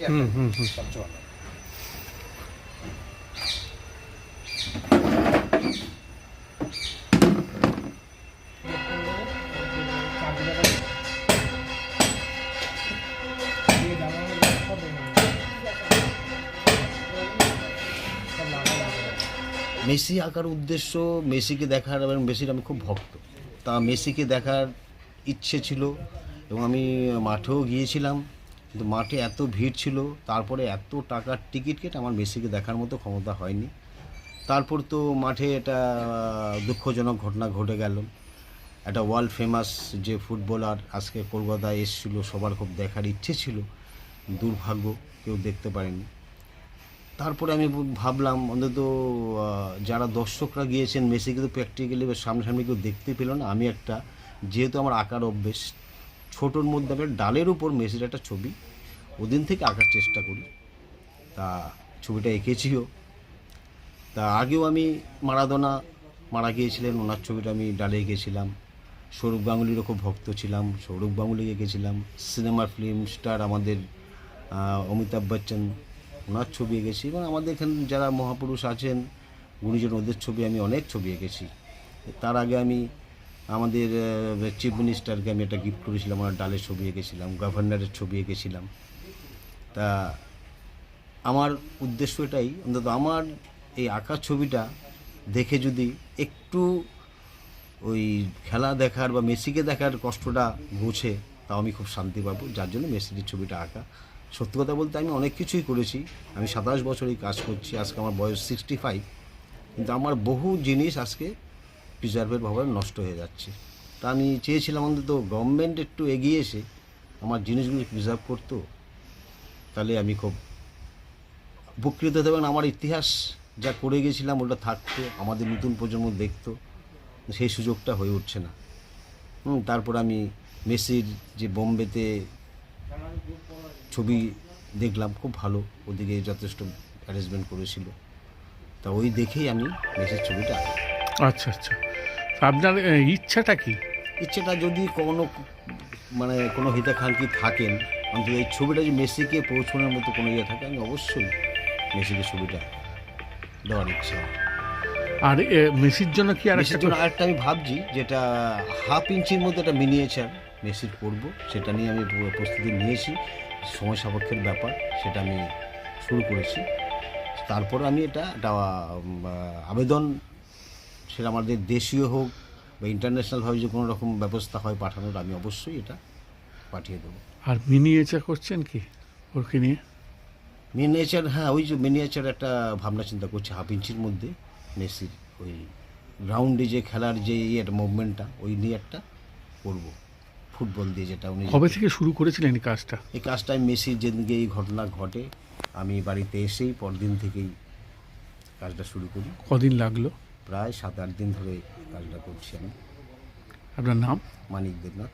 যাচ্ছে হুম, হুম, হুম। সবচেয়ে ভালো মেসি আঁকার উদ্দেশ্য মেসিকে দেখার এবং মেসির আমি খুব ভক্ত। তা মেসিকে দেখার ইচ্ছে ছিল এবং আমি মাঠেও গিয়েছিলাম। কিন্তু মাঠে এত ভিড় ছিল, তারপরে এত টাকার টিকিট কেটে আমার মেসিকে দেখার মতো ক্ষমতা হয়নি। তারপর তো মাঠে এটা দুঃখজনক ঘটনা ঘটে গেল। একটা ওয়ার্ল্ড ফেমাস যে ফুটবলার আজকে কলকাতায় এসেছিল, সবার খুব দেখার ইচ্ছে ছিল। দুর্ভাগ্য, কেউ দেখতে পারেনি। তারপরে আমি ভাবলাম, অন্তত যারা দর্শকরা গিয়েছেন, মেসিকে তো প্র্যাকটিক্যালি সামনাসামনি কেউ দেখতে পেল না। আমি একটা, যেহেতু আমার আঁকার অভ্যেস ছোটোর মধ্যে আমি ডালের উপর মেসির একটা ছবি, ওদিন থেকে আঁকার চেষ্টা করি। তা ছবিটা এঁকেছিও। তা আগেও আমি মারাদোনা মারা গিয়েছিলেন, ওনার ছবিটা আমি ডালে এঁকেছিলাম। সৌরভ গাঙ্গুলিরও খুব ভক্ত ছিলাম, সৌরভ গাঙ্গুলি এঁকেছিলাম। সিনেমার ফিল্ম স্টার আমাদের অমিতাভ বচ্চন, ওনার ছবি এঁকেছি। এবং আমাদের এখানে যারা মহাপুরুষ আছেন, গুণীজন, ওদের ছবি আমি অনেক ছবি এঁকেছি। তার আগে আমি আমাদের চিফ মিনিস্টারকে আমি একটা গিফট করেছিলাম আমার ডালের ছবি এঁকেছিলাম গভর্নরের ছবি এঁকেছিলাম। তা আমার উদ্দেশ্য এটাই, অন্তত আমার এই আঁকা ছবিটা দেখে যদি একটু ওই খেলা দেখার বা মেসিকে দেখার কষ্টটা বুঝে তাও আমি খুব শান্তি পাবো। যার জন্য মেসির ছবিটা আঁকা। সত্যি কথা বলতে আমি অনেক কিছুই করেছি। আমি সাতাশ বছরই কাজ করছি, আজকে আমার বয়স সিক্সটি ফাইভ কিন্তু আমার বহু জিনিস আজকে প্রিজার্ভের ভাবে নষ্ট হয়ে যাচ্ছে। তা আমি চেয়েছিলাম অন্তত গভর্নমেন্ট একটু এগিয়ে এসে আমার জিনিসগুলো প্রিজার্ভ করতো। তাহলে আমি খুব উপকৃত হতে আমার ইতিহাস যা করে গেছিলাম, ওটা থাকতো, আমাদের নতুন প্রজন্ম দেখতো, সেই সুযোগটা হয়ে উঠছে না। তারপর আমি মেসির যে বোম্বেতে ছবি দেখলাম, খুব ভালো, ওদিকে যথেষ্ট অ্যারেঞ্জমেন্ট করেছিল। তা ওই দেখেই আমি মেসির ছবিটা। আচ্ছা আচ্ছা। আপনার ইচ্ছাটা কি? ইচ্ছেটা যদি কোনো মানে কোনো হিতাকাঙ্ক্ষী থাকেন অন্তত এই ছবিটা যদি মেসিকে পৌঁছানোর মতো কোনো ইয়ে থাকে আমি অবশ্যই মেসিকে ছবিটা দেওয়ার ইচ্ছা। আর মেসির জন্য কি আর জন্য আরেকটা আমি ভাবছি যেটা হাফ ইঞ্চির মধ্যে একটা মিনিয়েচার মেসির করব সেটা নিয়ে আমি পুরো প্রস্তুতি নিয়েছি সময় সাপেক্ষের ব্যাপার সেটা আমি শুরু করেছি। তারপর আমি এটা একটা আবেদন সেটা আমাদের দেশীয় হোক বা ইন্টারন্যাশনালভাবে যে কোনো রকম ব্যবস্থা হয় পাঠানোর আমি অবশ্যই এটা পাঠিয়ে দেবো। আর মিনিয়েচার করছেন কি ওরকে নিয়ে? মিনিয়েচার হ্যাঁ ওই যে মিনিয়েচার একটা ভাবনা চিন্তা করছি হাফ ইঞ্চির মধ্যে মেসির ওই গ্রাউন্ডে যে খেলার যে একটা মুভমেন্টটা ওই নিয়ে একটা করব। ফুটবল দিয়ে যেটা উনি কবে থেকে শুরু করেছিলেন এই কাজটা? এই কাজটা আমি মেসির যেদিনকে এই ঘটনা ঘটে আমি বাড়িতে এসেই পরদিন থেকেই কাজটা শুরু করি। কদিন লাগল? প্রায় সাত আট দিন ধরে কাজটা করছি আমি। আপনার নাম? মানিক দেবনাথ।